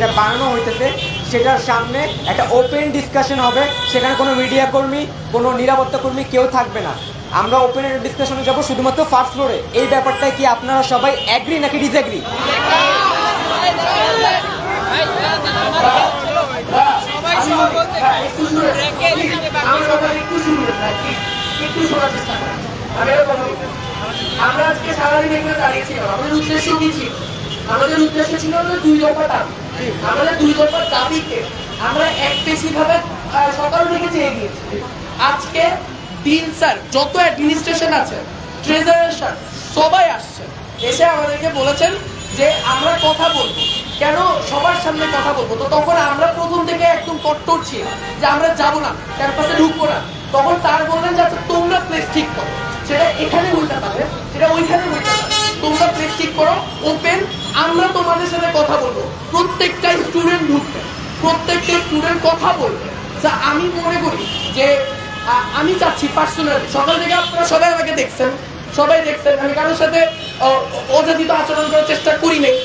যেটা বানানো হইতেছে, সেটার সামনে একটা ওপেন ডিসকাশন হবে। সেখানে কোনো মিডিয়া কর্মী, কোনো নিরাপত্তা কর্মী কেউ থাকবে না। আমরা ওপেন ডিসকাশনে যাব শুধুমাত্র ফার্স্ট ফ্লোরে এই ব্যাপারটায় কি আপনারা সবাই অ্যাগ্রি নাকি ডিসঅ্যাগ্রি আমরা আজকে সারাদিন এখানে দাঁড়িয়েছিলাম আমাদের উদ্দেশ্য কি ছিল? আমাদের উদ্দেশ্য ছিল দুই দফা দাবি। আমাদের দুই দফার দাবিকে আমরা এক ভাবে সকাল থেকে চেয়ে গিয়েছি আজকে দিন, স্যার, যত অ্যাডমিনিস্ট্রেশন আছে ট্রেজারার স্যার, সবাই আসছে। এসে আমাদেরকে বলেছেন যে আমরা কথা বলব। কেন সবার সামনে কথা বলব? তো তখন আমরা প্রথম থেকে একদম কট্টর ছিলাম যে আমরা যাব না, ক্যাম্পাসে ঢুকবো না। তখন স্যার বললেন যে আচ্ছা তোমরা প্লেস ঠিক করো। সেটা এখানে হইতে পারে সেটা ওইখানে হইতে পারে তোমরা প্লেস ঠিক করো ওপেন আমরা তোমাদের সাথে কথা বলব। প্রত্যেকটা স্টুডেন্ট ঢুকবে, প্রত্যেকটা স্টুডেন্ট কথা বলবে। যা আমি মনে করি যে আমি চাচ্ছি পার্সোনালি সকাল থেকে আপনারা সবাই আমাকে দেখছেন, সবাই দেখছেন, আমি কারোর সাথে অযাচিত আচরণ করার চেষ্টা করি নাই।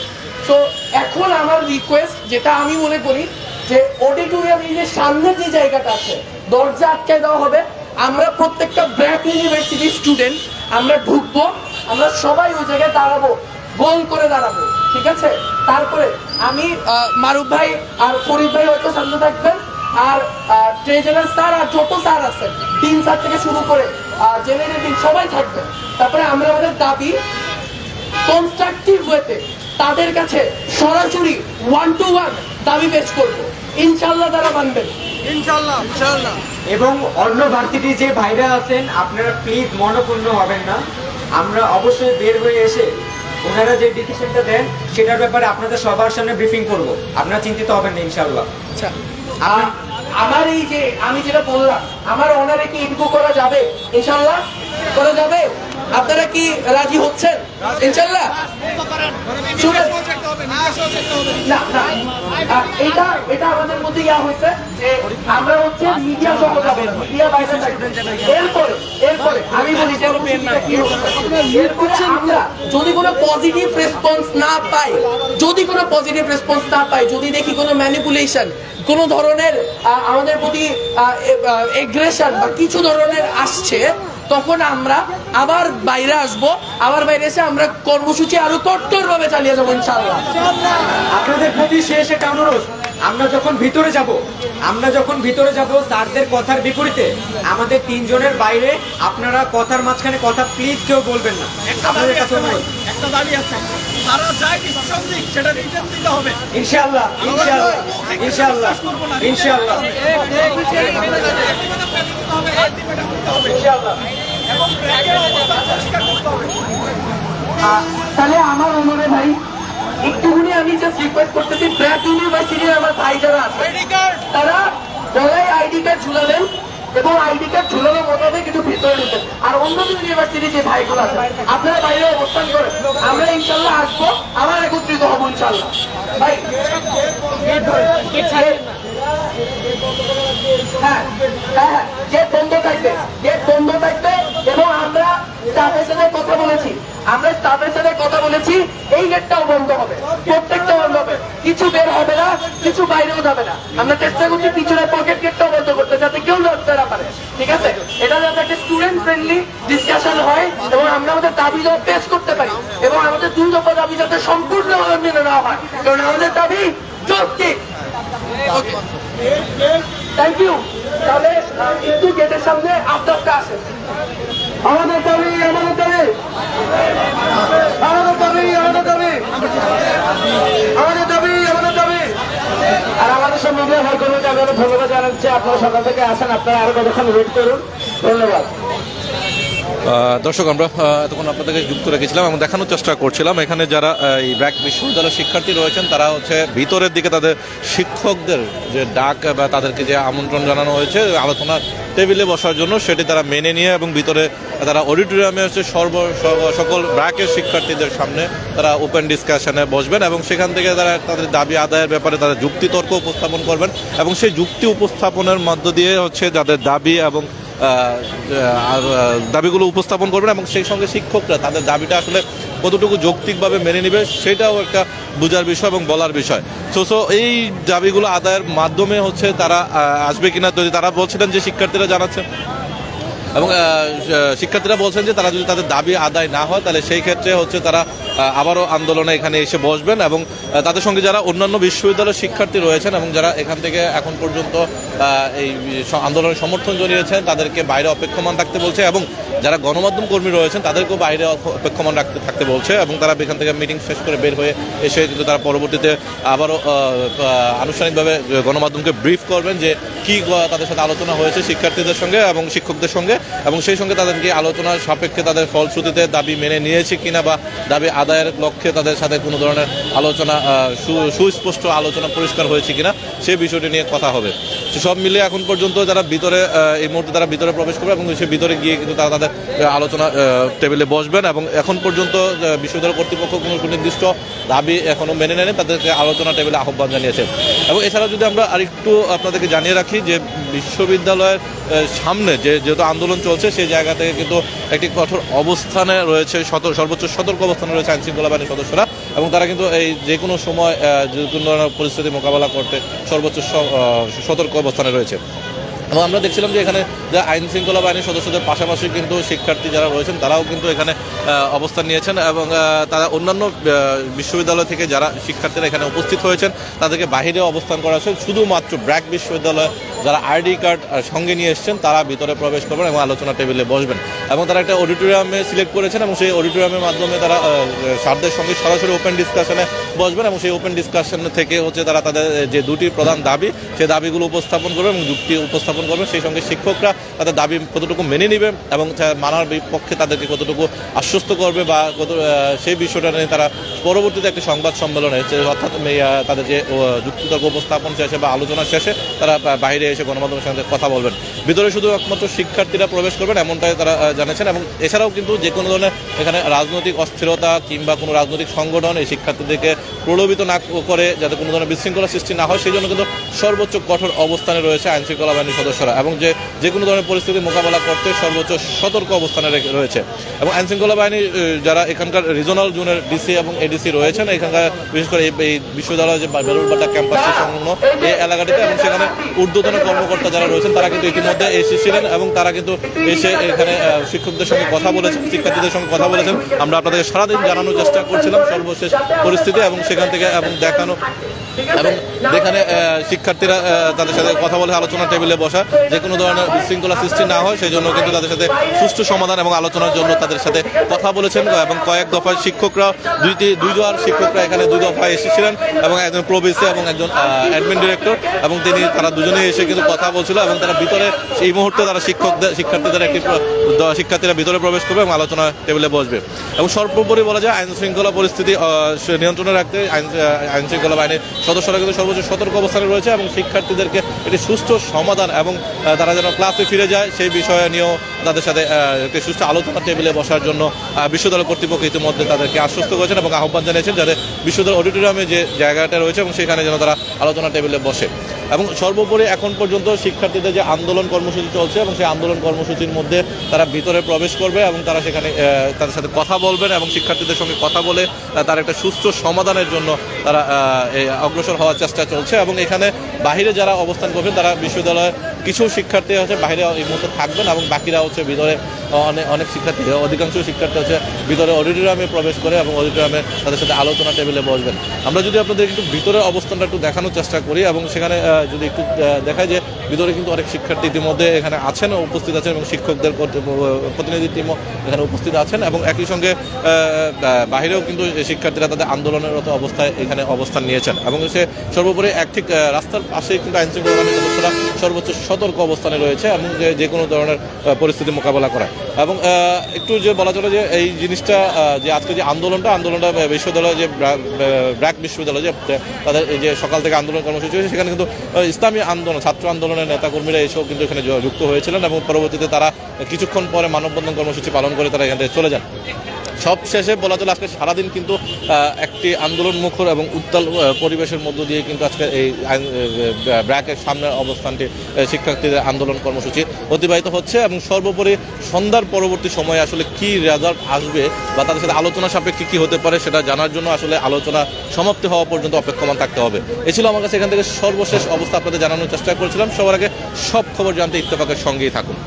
তো এখন আমার রিকোয়েস্ট যেটা আমি মনে করি যে অডিটোরিয়াম এই যে সামনে যে জায়গাটা আছে, দরজা আটকে দেওয়া হবে। আমরা প্রত্যেকটা ব্র্যাক ইউনিভার্সিটির স্টুডেন্ট আমরা ঢুকবো আমরা সবাই ওই জায়গায় দাঁড়াবো গোল করে দাঁড়াবো ঠিক আছে? তারপরে আমি মারুফ ভাই আর ফরিদ ভাই হয়তো সামনে থাকবেন আর ট্রেজারার স্যার আর যত স্যার আছেন তিন স্যার থেকে শুরু করে জেনারেল সবাই থাকবে তারপরে আমরা আমাদের দাবি কনস্ট্রাকটিভ ওয়েতে তাদের কাছে সরাসরি ওয়ান টু ওয়ান দাবি পেশ করব। ইনশাল্লাহ তারা মানবেন। ইনশাল্লাহ ইনশাল্লাহ এবং অন্য ভার্সিটি যে ভাইরা আছেন আপনারা প্লিজ মনপূর্ণ হবেন না। আমরা অবশ্যই বের হয়ে এসে ওনারা যে ডিসিশনটা দেন সেটার ব্যাপারে আপনাদের সবার সামনে ব্রিফিং করব। আপনারা চিন্তিত হবেন না ইনশাআল্লাহ। আচ্ছা। আর আমার এই যে আমি যেটা বললাম আমার ওনারে কি ইনকো করা যাবে? ইনশাআল্লাহ। করা যাবে? আপনারা কি রাজি হচ্ছেন? ইনশাল্লাহ না না। এটা এটা আমাদের মধ্যে ইয়া হয়েছে যে আমরা হচ্ছে মিডিয়া সহ যাব মিডিয়া বাইরে এরপরে এরপরে আমি বলি যে এরপরে আমরা যদি কোনো পজিটিভ রেসপন্স না পাই যদি কোনো পজিটিভ রেসপন্স না পাই যদি দেখি কোনো ম্যানিপুলেশন কোনো ধরনের আমাদের প্রতি এগ্রেশন বা কিছু ধরনের আসছে তখন আমরা আবার বাইরে আসব আবার বাইরে এসে আমরা কর্মসূচি আরও কট্টর ভাবে চালিয়ে যাব ইনশাআল্লাহ আপনাদের প্রতি শেষ একটা অনুরোধ আমরা যখন ভিতরে যাব আমরা যখন ভিতরে যাব স্যারদের কথার বিপরীতে আমাদের তিনজনের বাইরে আপনারা কথার মাঝখানে কথা প্লিজ কেউ বলবেন না আপনাদের কাছে অনুরোধ একটা দাবি আছে তারা যাই ডিসিশন সেটা রিটার্ন দিতে হবে ইনশাআল্লাহ ইনশাআল্লাহ ইনশাআল্লাহ ইনশাআল্লাহ ইনশাআল্লাহ তাহলে আমার অনুরোধ ভাই একটুখানি আমি জাস্ট রিকোয়েস্ট করতেছি ব্র্যাক ইউনিভার্সিটির আমার ভাই যারা আছে তারা গলায় আইডি কার্ড ঝুলালেন এবং আইডি কার্ড ঝুলানো মোটামুটি কিন্তু ভিতরে ঢুকেন। আর অন্য ইউনিভার্সিটি যে ভাইগুলো আছে আপনারা বাইরে অবস্থান করেন। আমরা ইনশাল্লাহ আসব আবার একত্রিত হব ইনশাল্লাহ। ভাই হ্যাঁ হ্যাঁ হ্যাঁ গেট বন্ধ থাকবে গেট বন্ধ থাকবে। এবং আমরা স্টাফের সাথে কথা বলেছি। আমরা স্টাফের সাথে কথা বলেছি, এই গেটটাও বন্ধ হবে। প্রত্যেকটা বন্ধ হবে। কিছু বের হবে না, কিছু বাইরেও যাবে না। আমরা চেষ্টা করছি পিছনে পকেট গেটটাও বন্ধ করতে, যাতে কেউ লড়তে না পারে। ঠিক আছে? এটা যাতে একটা স্টুডেন্ট ফ্রেন্ডলি ডিসকাশন হয় এবং আমরা আমাদের দাবি পেশ করতে পারি এবং আমাদের দুই দফা দাবি যাতে সম্পূর্ণভাবে মেনে নেওয়া হয়। কারণ আমাদের দাবি যৌক্তিক। থ্যাংক ইউ তাহলে কিন্তু গেটের সামনে আফতাবটা আসেন আমাদের দাবি আমাদের দাবি। আমাদের দাবি আমাদের দাবি। আমাদের দাবি আমাদের দাবি। আর আমাদের সব মিডিয়া ভাই কর্মীকে আমি ধন্যবাদ জানাচ্ছি। আপনারা সকাল থেকে আসেন আপনারা আরও কতক্ষণ ওয়েট করুন। ধন্যবাদ। দর্শক, আমরা এতক্ষণ আপনাদেরকে যুক্ত রেখেছিলাম এবং দেখানোর চেষ্টা করছিলাম। এখানে যারা এই ব্র্যাক বিশ্ববিদ্যালয়ের শিক্ষার্থী রয়েছেন, তারা হচ্ছে ভিতরের দিকে তাদের শিক্ষকদের যে ডাক বা তাদেরকে যে আমন্ত্রণ জানানো হয়েছে, আলোচনার টেবিলে বসার জন্য সেটি তারা মেনে নিয়ে এবং ভিতরে তারা অডিটোরিয়ামে হচ্ছে সর্ব সকল ব্র্যাকের শিক্ষার্থীদের সামনে তারা ওপেন ডিসকাশনে বসবেন এবং সেখান থেকে তারা তাদের দাবি আদায়ের ব্যাপারে তারা যুক্তিতর্ক উপস্থাপন করবেন এবং সেই যুক্তি উপস্থাপনের মধ্য দিয়ে হচ্ছে যাদের দাবি এবং দাবিগুলো উপস্থাপন করবেন এবং সেই সঙ্গে শিক্ষকরা তাদের দাবিটা আসলে কতটুকু যৌক্তিকভাবে মেনে নেবে সেটাও একটা বোঝার বিষয় এবং বলার বিষয়। সো সো এই দাবিগুলো আদায়ের মাধ্যমে হচ্ছে তারা আসবে কিনা যদি তারা বলছিলেন যে শিক্ষার্থীরা জানাচ্ছেন এবং শিক্ষার্থীরা বলছেন যে তারা যদি তাদের দাবি আদায় না হয়, তাহলে সেই ক্ষেত্রে হচ্ছে তারা আবারও আন্দোলনে এখানে এসে বসবেন এবং তাদের সঙ্গে যারা অন্যান্য বিশ্ববিদ্যালয়ের শিক্ষার্থী রয়েছেন এবং যারা এখান থেকে এখন পর্যন্ত এই আন্দোলনের সমর্থন জানিয়েছেন, তাদেরকে বাইরে অপেক্ষমান থাকতে বলছে এবং যারা গণমাধ্যম কর্মী রয়েছেন, তাদেরকেও বাইরে অপ- অপেক্ষমান রাখতে, থাকতে বলছে এবং তারা এখান থেকে মিটিং শেষ করে বের হয়ে এসে কিন্তু তারা পরবর্তীতে আবারও আনুষ্ঠানিকভাবে গণমাধ্যমকে ব্রিফ করবেন যে কি তাদের সাথে আলোচনা হয়েছে শিক্ষার্থীদের সঙ্গে এবং শিক্ষকদের সঙ্গে এবং সেই সঙ্গে তাদেরকে আলোচনার সাপেক্ষে তাদের ফলশ্রুতিতে দাবি মেনে নিয়েছে কিনা বা দাবি আদায়ের লক্ষ্যে তাদের সাথে কোনো ধরনের আলোচনা সু- সুস্পষ্ট আলোচনা পরিষ্কার হয়েছে কিনা সেই বিষয়টি নিয়ে কথা হবে। সব মিলে এখন পর্যন্ত যারা ভিতরে এই মুহূর্তে তারা ভিতরে প্রবেশ করবে এবং সে ভিতরে গিয়ে কিন্তু তারা তাদের আলোচনা টেবিলে বসবেন এবং এখন পর্যন্ত বিশ্ববিদ্যালয় কর্তৃপক্ষ কোনো সুনির্দিষ্ট দাবি এখনও মেনে নেয়নি, তাদেরকে আলোচনা টেবিলে আহ্বান জানিয়েছে। এবং এছাড়া যদি আমরা আরেকটু আপনাদেরকে জানিয়ে রাখি যে বিশ্ববিদ্যালয়ের সামনে যে যেহেতু আন্দোলন চলছে, সেই জায়গা থেকে কিন্তু একটি কঠোর অবস্থানে রয়েছে সর্বোচ্চ সতর্ক অবস্থানে রয়েছে আইন শৃঙ্খলা বাহিনীর সদস্যরা। এবং তারা কিন্তু এই যে কোনো সময় যে কোনো ধরনের পরিস্থিতি মোকাবেলা করতে সর্বোচ্চ সতর্ক অবস্থানে রয়েছে। এবং আমরা দেখছিলাম যে এখানে যে আইন শৃঙ্খলা বাহিনীর সদস্যদের পাশাপাশি কিন্তু শিক্ষার্থী যারা রয়েছেন, তারাও কিন্তু এখানে অবস্থান নিয়েছেন এবং তারা অন্যান্য বিশ্ববিদ্যালয় থেকে যারা শিক্ষার্থীরা এখানে উপস্থিত হয়েছেন, তাদেরকে বাইরে অবস্থান করা হয়েছে। শুধুমাত্র ব্র্যাক বিশ্ববিদ্যালয় যারা আইডি কার্ড সঙ্গে নিয়ে এসেছেন, তারা ভিতরে প্রবেশ করবেন এবং আলোচনা টেবিলে বসবেন। এবং তারা একটা অডিটোরিয়ামে সিলেক্ট করেছেন এবং সেই অডিটোরিয়ামের মাধ্যমে তারা সারদের সঙ্গে সরাসরি ওপেন ডিসকাশনে বসবেন এবং সেই ওপেন ডিসকাশন থেকে হচ্ছে তারা তাদের যে দুটি প্রধান দাবি, সেই দাবিগুলো উপস্থাপন করবে এবং যুক্তি উপস্থাপন করবে সেই সঙ্গে শিক্ষকরা তাদের দাবি কতটুকু মেনে নেবে এবং মানার বিপক্ষে তাদেরকে কতটুকু আশ্বস্ত করবে বা কত সেই বিষয়টা নিয়ে তারা পরবর্তীতে একটি সংবাদ সম্মেলনে অর্থাৎ তাদের যে যুক্তিতর্ক উপস্থাপন শেষে বা আলোচনা শেষে তারা বাইরে এসে গণমাধ্যমের সঙ্গে কথা বলবেন। ভিতরে শুধু একমাত্র শিক্ষার্থীরা প্রবেশ করবেন এমনটাই তারা আহ, জানিয়েছেন এবং এছাড়াও কিন্তু যে কোনো ধরনের এখানে রাজনৈতিক অস্থিরতা কিংবা কোনো রাজনৈতিক সংগঠন এই শিক্ষার্থীদেরকে প্রলোভিত না করে যাতে কোনো ধরনের বিশৃঙ্খলা সৃষ্টি না হয় সেই জন্য কিন্তু সর্বোচ্চ কঠোর অবস্থানে রয়েছে আইন শৃঙ্খলা বাহিনীর সদস্যরা এবং যে যে কোনো ধরনের পরিস্থিতি মোকাবেলা করতে সর্বোচ্চ সতর্ক অবস্থানে রয়েছে। এবং আইন শৃঙ্খলা বাহিনী যারা এখানকার রিজনাল জোনের ডিসি এবং এডিসি রয়েছেন এখানকার বিশেষ করে এই- এই বিশ্ববিদ্যালয় যে বেলুরবাটা ক্যাম্পাস সংলগ্ন এই এলাকাটিতে এবং সেখানে ঊর্ধ্বতন কর্মকর্তা যারা রয়েছেন, তারা কিন্তু ইতিমধ্যে এসেছিলেন এবং তারা কিন্তু এসে এখানে শিক্ষকদের সঙ্গে কথা বলেছেন, শিক্ষার্থীদের সঙ্গে কথা বলেছেন। আমরা আপনাদেরকে সারাদিন জানানোর চেষ্টা করছিলাম সর্বশেষ পরিস্থিতি এবং সেখান থেকে এবং দেখানো এবং যেখানে শিক্ষার্থীরা তাদের সাথে কথা বলে আলোচনা টেবিলে বসা যে কোনো ধরনের বিশৃঙ্খলা সৃষ্টি না হয়, সেই জন্য কিন্তু তাদের সাথে সুষ্ঠু সমাধান এবং আলোচনার জন্য তাদের সাথে কথা বলেছেন এবং কয়েক দফায় শিক্ষকরা, দুইটি দুইজন শিক্ষকরা এখানে দুই দফায় এসেছিলেন এবং একজন প্রবেশে এবং একজন অ্যাডমিন ডিরেক্টর এবং তিনি, তারা দুজনেই এসে কিন্তু কথা বলছিল এবং তারা ভিতরে সেই মুহূর্তে তারা শিক্ষকদের শিক্ষার্থীদের একটি শিক্ষার্থীরা ভিতরে প্রবেশ করবে এবং আলোচনা টেবিলে বসবে। এবং সর্বোপরি বলা যায় আইন শৃঙ্খলা পরিস্থিতি নিয়ন্ত্রণে রাখতে আইন শৃঙ্খলা বাহিনীর সদস্যরা কিন্তু সর্বোচ্চ সতর্ক অবস্থানে রয়েছে এবং শিক্ষার্থীদেরকে একটি সুস্থ সমাধান এবং তারা যেন ক্লাসে ফিরে যায় সেই বিষয়ে নিয়েও তাদের সাথে একটি সুস্থ আলোচনা টেবিলে বসার জন্য বিশ্ববিদ্যালয় কর্তৃপক্ষ ইতিমধ্যে তাদেরকে আশ্বস্ত করেছেন এবং আহ্বান জানিয়েছেন যাতে বিশ্ববিদ্যালয় অডিটোরিয়ামে যে জায়গাটা রয়েছে এবং সেখানে যেন তারা আলোচনা টেবিলে বসে। এবং সর্বোপরি এখন পর্যন্ত শিক্ষার্থীদের যে আন্দোলন কর্মসূচি চলছে এবং সেই আন্দোলন কর্মসূচির মধ্যে তারা ভিতরে প্রবেশ করবে এবং তারা সেখানে তাদের সাথে কথা বলবেন এবং শিক্ষার্থীদের সঙ্গে কথা বলে তার একটা সুস্থ সমাধানের জন্য তারা অগ্রসর হওয়ার চেষ্টা চলছে এবং এখানে বাহিরে যারা অবস্থান করবেন তারা বিশ্ববিদ্যালয়ে কিছু শিক্ষার্থী হচ্ছে বাইরে এই মুহূর্তে থাকবেন এবং বাকিরা হচ্ছে ভিতরে অনেক অনেক শিক্ষার্থী, অধিকাংশ শিক্ষার্থী হচ্ছে ভিতরে অডিটোরিয়ামে প্রবেশ করে এবং অডিটোরিয়ামে তাদের সাথে আলোচনা টেবিলে বসবেন। আমরা যদি আপনাদের একটু ভিতরে অবস্থানটা একটু দেখানোর চেষ্টা করি এবং সেখানে যদি একটু দেখায় যে ভিতরে কিন্তু অনেক শিক্ষার্থী ইতিমধ্যে এখানে আছেন উপস্থিত আছেন এবং শিক্ষকদের প্রতিনিধি টিমও এখানে উপস্থিত আছেন এবং একই সঙ্গে বাহিরেও কিন্তু শিক্ষার্থীরা তাদের আন্দোলনরত অবস্থায় এখানে অবস্থান নিয়েছেন এবং সে সর্বোপরি এক ঠিক রাস্তার পাশেই কিন্তু আইন শৃঙ্খলা সর্বোচ্চ সতর্ক অবস্থানে রয়েছে এবং যে কোনো ধরনের পরিস্থিতি মোকাবেলা করা এবং একটু যে বলা চলে যে এই জিনিসটা যে আজকে যে আন্দোলনটা আন্দোলনটা বিশ্ববিদ্যালয় যে ব্র্যাক বিশ্ববিদ্যালয় যে তাদের যে সকাল থেকে আন্দোলন কর্মসূচি হয়েছে, সেখানে কিন্তু ইসলামী আন্দোলন, ছাত্র আন্দোলনের নেতাকর্মীরা এসেও কিন্তু এখানে যুক্ত হয়েছিলেন এবং পরবর্তীতে তারা কিছুক্ষণ পরে মানববন্ধন কর্মসূচি পালন করে তারা এখান থেকে চলে যান। সব শেষে বলা চলে আজকে সারাদিন কিন্তু একটি আন্দোলন মুখর এবং উত্তাল পরিবেশের মধ্য দিয়ে কিন্তু আজকে এই ব্র্যাকের সামনের অবস্থানটি শিক্ষার্থীদের আন্দোলন কর্মসূচি অতিবাহিত হচ্ছে এবং সর্বোপরি সন্ধ্যার পরবর্তী সময়ে আসলে কি রেজাল্ট আসবে বা তাদের সাথে আলোচনা সাপেক্ষে কি হতে পারে সেটা জানার জন্য আসলে আলোচনা সমাপ্তি হওয়া পর্যন্ত অপেক্ষমান থাকতে হবে। এ ছিল আমার কাছে এখান থেকে সর্বশেষ অবস্থা আপনাদের জানানোর চেষ্টা করেছিলাম। সবার আগে সব খবর জানতে ইত্তেফাকের সঙ্গেই থাকুন।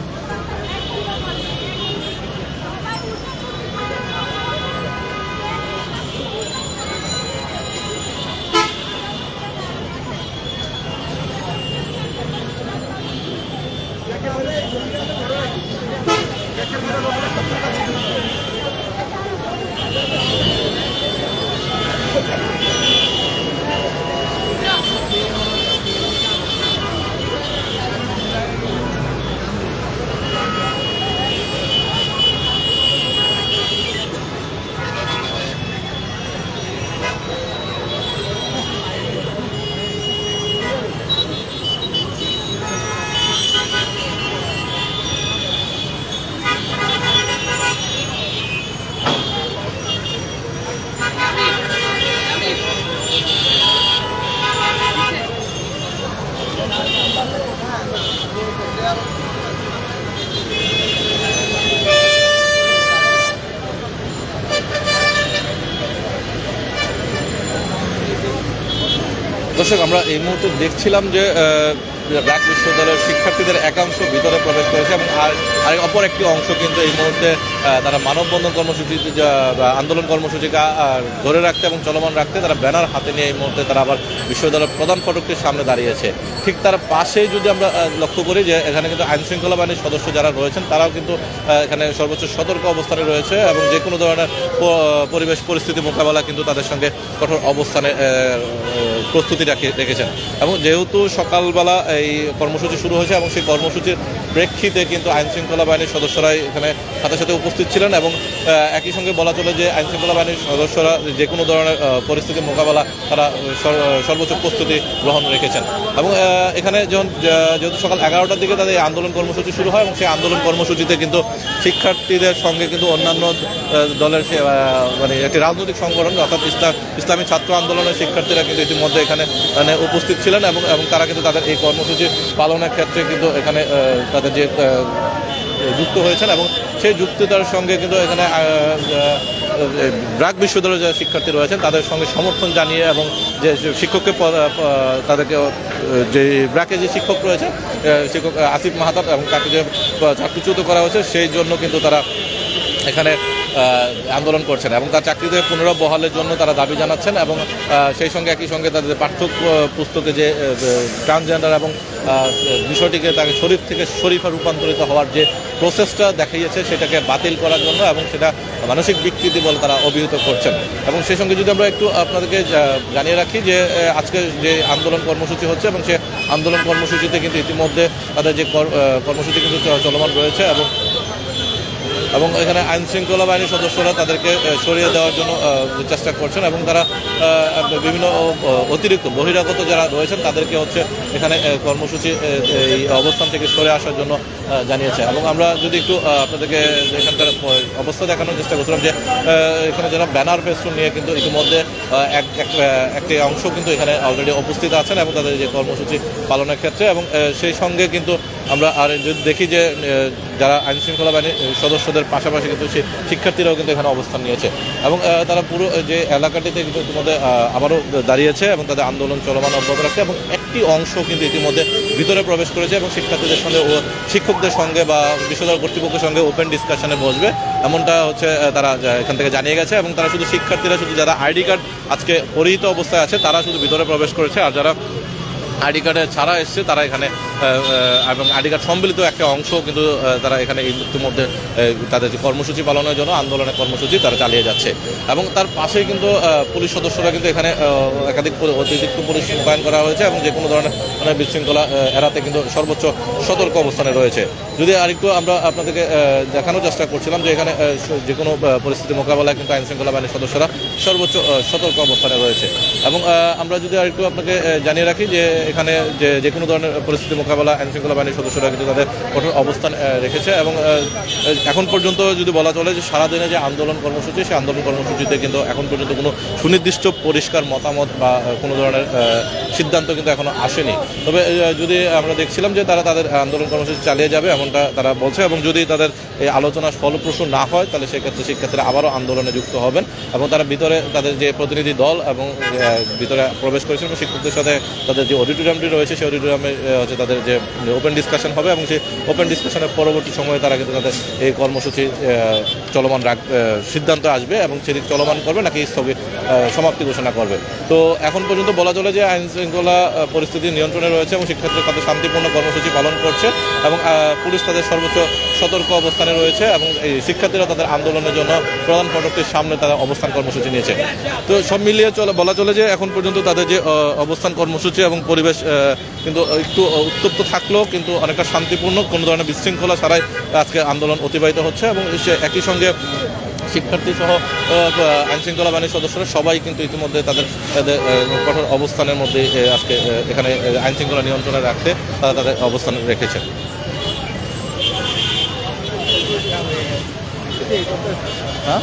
দর্শক, আমরা এই মুহূর্তে দেখছিলাম যে ব্র্যাক বিশ্ববিদ্যালয়ের শিক্ষার্থীদের একাংশ ভিতরে প্রবেশ করেছে এবং আর অপর একটি অংশ কিন্তু এই মুহূর্তে তারা মানববন্ধন কর্মসূচি আন্দোলন কর্মসূচিকে ধরে রাখতে এবং চলমান রাখতে তারা ব্যানার হাতে নিয়ে এই মুহূর্তে তারা আবার বিশ্ববিদ্যালয়ের প্রধান ফটকটির সামনে দাঁড়িয়েছে। ঠিক তার পাশেই যদি আমরা লক্ষ্য করি যে এখানে কিন্তু আইন শৃঙ্খলা বাহিনীর সদস্য যারা রয়েছেন, তারাও কিন্তু এখানে সর্বোচ্চ সতর্ক অবস্থানে রয়েছে এবং যে কোনো ধরনের পরিবেশ পরিস্থিতি মোকাবেলা কিন্তু তাদের সঙ্গে কঠোর অবস্থানে প্রস্তুতি রাখে, রেখেছেন। এবং যেহেতু সকালবেলা এই কর্মসূচি শুরু হয়েছে এবং সেই কর্মসূচির প্রেক্ষিতে কিন্তু আইন শৃঙ্খলা বাহিনীর সদস্যরাই এখানে সাথে সাথে উপস্থিত ছিলেন এবং একই সঙ্গে বলা চলে যে আইন শৃঙ্খলা বাহিনীর সদস্যরা যে কোনো ধরনের পরিস্থিতির মোকাবেলা তারা সর্বোচ্চ প্রস্তুতি গ্রহণ রেখেছেন। এবং এখানে যখন যেহেতু সকাল এগারোটার দিকে তাদের আন্দোলন কর্মসূচি শুরু হয় এবং সেই আন্দোলন কর্মসূচিতে কিন্তু শিক্ষার্থীদের সঙ্গে কিন্তু অন্যান্য দলের মানে একটি রাজনৈতিক সংগঠন অর্থাৎ ইসলাম, ইসলামী ছাত্র আন্দোলনের শিক্ষার্থীরা কিন্তু ইতিমধ্যে এখানে মানে উপস্থিত ছিলেন এবং এবং তারা কিন্তু তাদের এই কর্মসূচি পালনের ক্ষেত্রে কিন্তু এখানে তাদের যে যুক্ত হয়েছেন এবং সেই যুক্তিতার সঙ্গে কিন্তু এখানে ব্রাক বিশ্ববিদ্যালয়ের যারা শিক্ষার্থী রয়েছেন, তাদের সঙ্গে সমর্থন জানিয়ে এবং যে শিক্ষককে তাদেরকে যে ব্রাকে যে শিক্ষক রয়েছে শিক্ষক আসিফ মাহাতাব এবং তাকে যে চাকরিচ্যুত করা হয়েছে, সেই জন্য কিন্তু তারা এখানে আন্দোলন করছেন এবং তার চাকরিতে পুনর্বহালের জন্য তারা দাবি জানাচ্ছেন এবং সেই সঙ্গে একই সঙ্গে তাদের পাঠ্য পুস্তকে যে ট্রান্সজেন্ডার এবং বিষয়টিকে তাকে শরীফ থেকে শরীফে রূপান্তরিত হওয়ার যে প্রসেসটা দেখাইয়েছে সেটাকে বাতিল করার জন্য এবং সেটা মানসিক বিকৃতি বলে তারা অভিহিত করছেন। এবং সেই সঙ্গে যদি আমরা একটু আপনাদেরকে জানিয়ে রাখি যে আজকে যে আন্দোলন কর্মসূচি হচ্ছে এবং সে আন্দোলন কর্মসূচিতে কিন্তু ইতিমধ্যে তাদের যে কর- কর্মসূচি কিন্তু চলমান রয়েছে এবং এবং এখানে আইন শৃঙ্খলা বাহিনীর সদস্যরা তাদেরকে সরিয়ে দেওয়ার জন্য চেষ্টা করছেন এবং তারা বিভিন্ন অতিরিক্ত বহিরাগত যারা রয়েছেন তাদেরকে হচ্ছে এখানে কর্মসূচি এই অবস্থান থেকে সরে আসার জন্য জানিয়েছে। এবং আমরা যদি একটু আপনাদেরকে এখানকার অবস্থা দেখানোর চেষ্টা করছিলাম যে এখানে যারা ব্যানার ফেস্টুন নিয়ে কিন্তু ইতিমধ্যে এক এক, একটি অংশ কিন্তু এখানে অলরেডি উপস্থিত আছেন এবং তাদের যে কর্মসূচি পালনের ক্ষেত্রে এবং সেই সঙ্গে কিন্তু আমরা আর যদি দেখি যে যারা আইন শৃঙ্খলা বাহিনীর সদস্যদের পাশাপাশি কিন্তু শিক্ষার্থীরাও কিন্তু এখানে অবস্থান নিয়েছে। এবং তারা পুরো যে এলাকাটিতে কিন্তু ইতিমধ্যে আবারও দাঁড়িয়েছে এবং তাদের আন্দোলন চলমান অব্যাহত রাখছে এবং একটি অংশ কিন্তু ইতিমধ্যে ভিতরে প্রবেশ করেছে এবং শিক্ষার্থীদের সঙ্গে ও শিক্ষকদের সঙ্গে বা বিশ্ববিদ্যালয় কর্তৃপক্ষের সঙ্গে ওপেন ডিসকাশনে বসবে। এমনটা হচ্ছে তারা এখান থেকে জানিয়ে গেছে এবং তারা শুধু শিক্ষার্থীরা, শুধু যারা আইডি কার্ড আজকে পরিহিত অবস্থায় আছে, তারা শুধু ভিতরে প্রবেশ করেছে। আর যারা আইডি কার্ডে ছাড়া এসছে, তারা এখানে এবং কার্ড সম্মিলিত একটা অংশ কিন্তু তারা এখানে এই আহ, তাদের যে কর্মসূচি পালনের জন্য আন্দোলনের কর্মসূচি তারা চালিয়ে যাচ্ছে। এবং তার পাশেই কিন্তু পুলিশ সদস্যরা কিন্তু এখানে একাধিক অতিরিক্ত পুলিশ মোতায়েন করা হয়েছে এবং যে কোনো ধরনের মানে বিশৃঙ্খলা এড়াতে কিন্তু সর্বোচ্চ সতর্ক অবস্থানে রয়েছে। যদি আরেকটু আমরা আপনাদেরকে দেখানোর চেষ্টা করছিলাম যে এখানে যে কোনো পরিস্থিতি মোকাবেলায় কিন্তু আইন শৃঙ্খলা বাহিনীর সদস্যরা সর্বোচ্চ সতর্ক অবস্থানে রয়েছে। এবং আমরা যদি আরেকটু আপনাকে জানিয়ে রাখি যে এখানে যে যে কোনো ধরনের পরিস্থিতি মোকাবেলা আইন শৃঙ্খলা বাহিনীর সদস্যরা কিন্তু তাদের কঠোর অবস্থান রেখেছে এবং এখন পর্যন্ত যদি বলা চলে যে সারাদিনে যে আন্দোলন কর্মসূচি, সেই আন্দোলন কর্মসূচিতে কিন্তু এখন পর্যন্ত কোনো সুনির্দিষ্ট পরিষ্কার মতামত বা কোনো ধরনের সিদ্ধান্ত কিন্তু এখনও আসেনি। তবে যদি আমরা দেখছিলাম যে তারা তাদের আন্দোলন কর্মসূচি চালিয়ে যাবে এমনটা তারা বলছে এবং যদি তাদের এই আলোচনা ফলপ্রসূ না হয়, তাহলে সেক্ষেত্রে শিক্ষার্থীরা আবারও আন্দোলনে যুক্ত হবেন এবং তারা ভিতরে তাদের যে প্রতিনিধি দল এবং ভিতরে প্রবেশ করেছেন শিক্ষকদের সাথে তাদের যে অডিটোরিয়ামটি রয়েছে, সেই অডিটোরিয়ামে হচ্ছে তাদের যে ওপেন ডিসকাশন হবে এবং সেই ওপেন ডিসকাশনের পরবর্তী সময়ে তারা কিন্তু তাদের এই কর্মসূচি চলমান রাখ সিদ্ধান্ত আসবে এবং সেটি চলমান করবে নাকি স্থগিত সমাপ্তি ঘোষণা করবে। তো এখন পর্যন্ত বলা চলে যে আইন শৃঙ্খলা পরিস্থিতি নিয়ন্ত্রণে রয়েছে এবং শিক্ষার্থীরা তাদের শান্তিপূর্ণ কর্মসূচি পালন করছে এবং পুলিশ তাদের সর্বোচ্চ সতর্ক অবস্থানে রয়েছে এবং এই শিক্ষার্থীরা তাদের আন্দোলনের জন্য প্রধান ফটকটির সামনে তারা অবস্থান কর্মসূচি নিয়েছে। তো সব মিলিয়ে চলে, বলা চলে যে এখন পর্যন্ত তাদের যে অবস্থান কর্মসূচি এবং পরিবেশ কিন্তু একটু উত্তপ্ত থাকলেও কিন্তু অনেকটা শান্তিপূর্ণ, কোনো ধরনের বিশৃঙ্খলা ছাড়াই আজকে আন্দোলন অতিবাহিত হচ্ছে এবং সে একই সঙ্গে শিক্ষার্থী সহ আইনশৃঙ্খলা বাহিনীর সদস্যরা সবাই কিন্তু ইতিমধ্যে তাদের কঠোর অবস্থানের মধ্যে আজকে এখানে আইনশৃঙ্খলা নিয়ন্ত্রণে রাখতে তারা তাদের অবস্থান রেখেছে হ্যাঁ?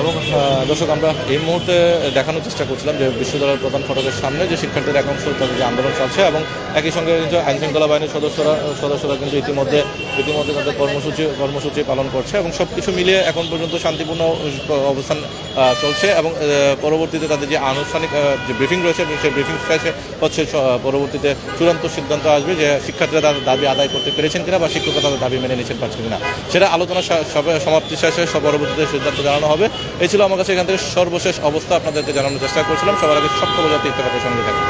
এবং দর্শক, আমরা এই মুহূর্তে দেখানোর চেষ্টা করছিলাম যে বিশ্ববিদ্যালয়ের প্রধান ফটকের সামনে যে শিক্ষার্থীর একাংশ তাদের যে আন্দোলন চলছে এবং একই সঙ্গে কিন্তু আইন শৃঙ্খলা বাহিনীর সদস্যরা সদস্যরা কিন্তু ইতিমধ্যে ইতিমধ্যে তাদের কর্মসূচি কর্মসূচি পালন করছে এবং সব কিছু মিলিয়ে এখন পর্যন্ত শান্তিপূর্ণ অবস্থান চলছে এবং পরবর্তীতে তাদের যে আনুষ্ঠানিক যে ব্রিফিং রয়েছে সেই ব্রিফিং শেষে হচ্ছে পরবর্তীতে চূড়ান্ত সিদ্ধান্ত আসবে যে শিক্ষার্থীরা তাদের দাবি আদায় করতে পেরেছেন কিনা বা শিক্ষকরা তাদের দাবি মেনে নিচ্ছেন পারছেন কিনা। সেটা আলোচনা সমাপ্তি শেষে সব পরবর্তীতে সিদ্ধান্ত জানানো হবে। এই ছিল আমার কাছে এখান থেকে সর্বশেষ অবস্থা। আপনাদেরকে জানানোর চেষ্টা করছিলাম। সবার আগে সব খবর যাতে ইত্তেফাকের সঙ্গে থাকে